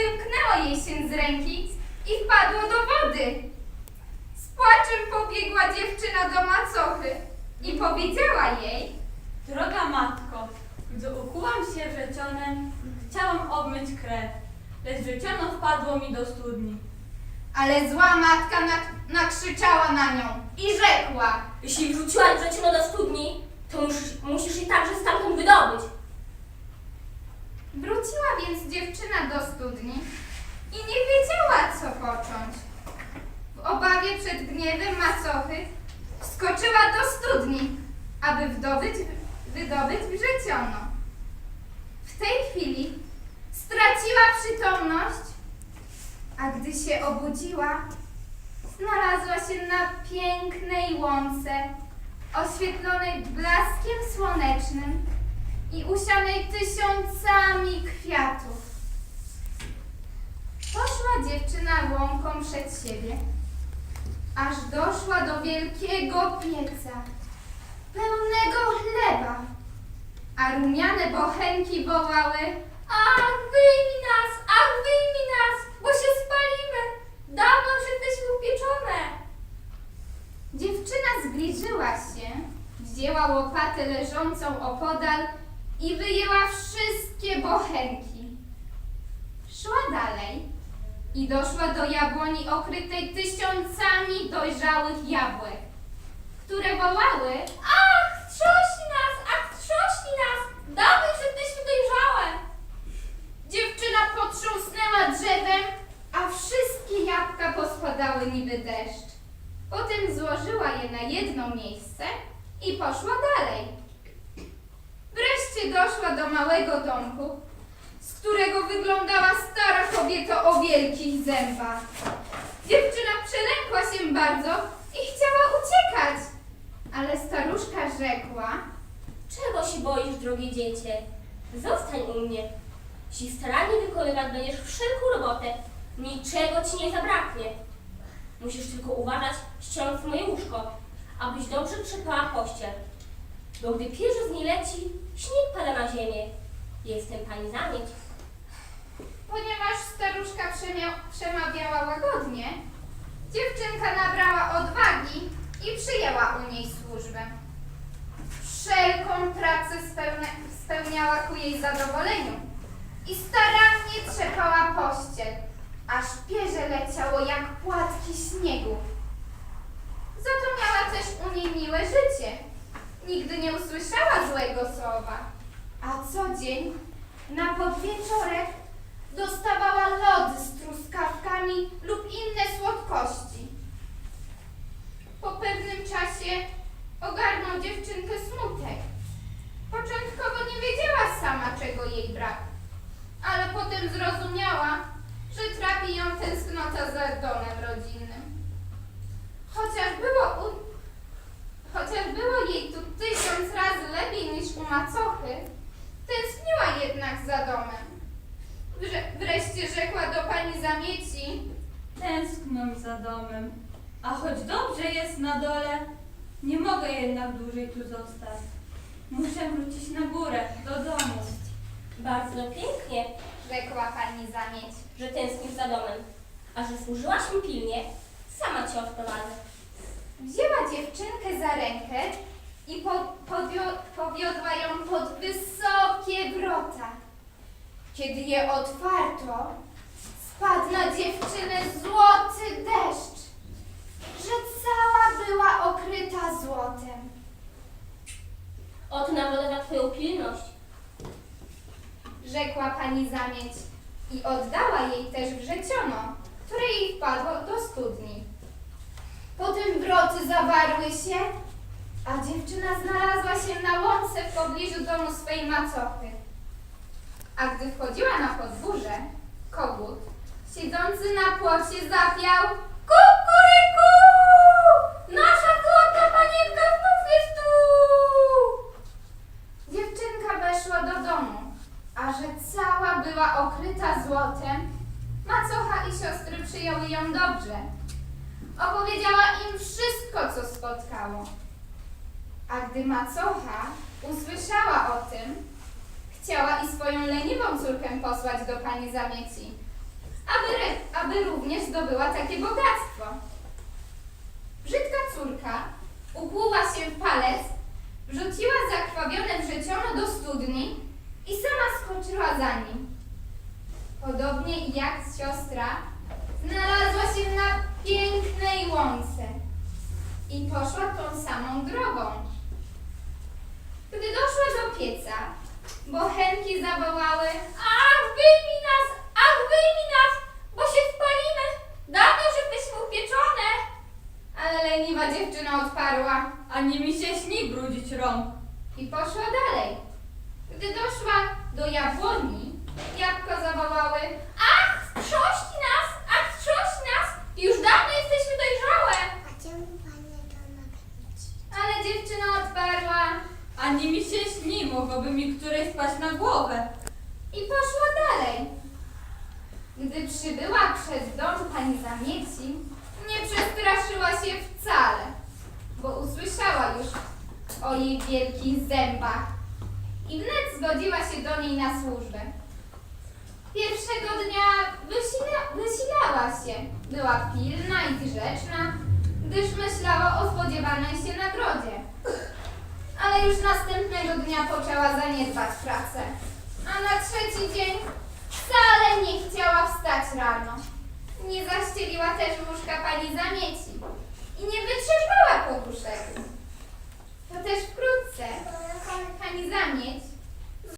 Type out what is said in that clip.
wymknęło jej się z ręki i wpadło do wody. Z płaczem pobiegła dziewczyna do macochy i powiedziała jej, Droga matko, gdy ukułam się wrzecionem, chciałam obmyć krew, lecz wrzeciono wpadło mi do studni. ale zła matka nak- nakrzyczała na nią i rzekła, Jeśli wrzuciłaś wrzeciono do studni, to musisz, musisz je także stamtąd wydobyć. Wróciła więc dziewczyna do studni i nie wiedziała, co począć. W obawie przed gniewem macochy wskoczyła do studni, aby wdobyć, wydobyć wrzeciono. W tej chwili straciła przytomność, a gdy się obudziła, znalazła się na pięknej łące, oświetlonej blaskiem słonecznym i usianej tysiącami kwiatów. Poszła dziewczyna łąką przed siebie, aż doszła do wielkiego pieca, pełnego chleba, a rumiane bochenki wołały Ach, wyjmij nas, ach, wyjmij nas, bo się spalimy, dawno już jesteśmy upieczone. Dziewczyna zbliżyła się, wzięła łopatę leżącą opodal i wyjęła wszystkie bochenki. Szła dalej i doszła do jabłoni okrytej tysiącami dojrzałych jabłek, które wołały Ach, trzośnij nas, ach, trzośnij nas, dawno już jesteśmy dojrzałe. Dziewczyna potrząsnęła drzewem, a wszystkie jabłka pospadały niby deszcz. Potem złożyła je na jedno miejsce i poszła dalej. Wreszcie doszła do małego domku, z którego wyglądała stara kobieta o wielkich zębach. Dziewczyna przelękła się bardzo i chciała uciekać, ale staruszka rzekła, Czego się boisz, drogie dziecię? Zostań u mnie. Jeśli starannie wykonywać będziesz wszelką robotę, niczego ci nie zabraknie. Musisz tylko uważać, ściągnąć moje łóżko, abyś dobrze trzepała pościel. Bo gdy pierwszy z niej leci, śnieg pada na ziemię. Jestem pani zamieć. Ponieważ staruszka przemawiała łagodnie, dziewczynka nabrała odwagi i przyjęła u niej służbę. Wszelką pracę spełniała ku jej zadowoleniu i starannie trzepała pościel, aż pierze leciało jak płatki śniegu. Za to miała też u niej miłe życie. Nigdy nie usłyszała złego słowa, a co dzień na podwieczorek dostawała lody z truskawkami lub inne słodkości. Po pewnym czasie ogarnął dziewczynkę smutek. Początkowo nie wiedziała sama, czego jej brak, ale potem zrozumiała, że trapi ją tęsknota za domem rodzinnym. Chociaż było, u... Chociaż było jej tu tysiąc razy lepiej niż u macochy, tęskniła jednak za domem. Wrze- Wreszcie rzekła do pani zamieci, Za domem, a choć dobrze jest na dole, nie mogę jednak dłużej tu zostać. Muszę wrócić na górę, do domu. Bardzo pięknie, rzekła pani zamieć. że tęsknisz za domem. A że służyłaś mi pilnie, sama cię odprowadzę. Wzięła dziewczynkę za rękę i po, powiodła ją pod wysokie wrota. Kiedy je otwarto, spadł na dziewczynę złoty deszcz, że cała była okryta złotem. Oto nagroda za twoją pilność. rzekła pani zamieć i oddała jej też wrzeciono, które jej wpadło do studni. Potem wroty zawarły się, a dziewczyna znalazła się na łące w pobliżu domu swej macochy. A gdy wchodziła na podwórze, kogut, siedzący na płocie, zapiał Kukuryku! Nasza złota panienka znów jest tu! Dziewczynka weszła do domu, a że cała była okryta złotem, macocha i siostry przyjęły ją dobrze. Opowiedziała im wszystko, co spotkało. A gdy macocha usłyszała o tym, chciała i swoją leniwą córkę posłać do pani zamieci, aby, aby również zdobyła takie bogactwo. Brzydka córka ukłuła się w palec, wrzuciła zakrwawione wrzeciono do studni i sama skoczyła za nim. Podobnie jak siostra, znalazła się na pięknej łące i poszła tą samą drogą. Gdy doszła do pieca, bochenki zawołały Ach, wyjmij nas! Ach, wyjmij nas! Bo się spalimy! Dawno już jesteśmy upieczone! Ale leniwa dziewczyna odparła Ani mi się śni brudzić rąk. I poszła dalej. Gdy doszła do jabłoni, jabłko zawołały Ach, wstrząśnij nas! Ach, wstrząśnij nas! Już dawno jesteśmy dojrzałe! A czemu panie to nakręci? Ale dziewczyna odparła Ani mi się śni, mogłoby mi której spaść na głowę. i poszła dalej. Gdy przybyła przed dom pani zamieci, nie przestraszyła się wcale, o jej wielkich zębach i wnet zgodziła się do niej na służbę. Pierwszego dnia wysila, wysilała się, była pilna i grzeczna, gdyż myślała o spodziewanej się nagrodzie. Ale już następnego dnia poczęła zaniedbać pracę, a na trzeci dzień wcale nie chciała wstać rano. Nie zaścieliła też łóżka pani zamieci i nie wytrzepała poduszek. To też wkrótce. Pani zamieć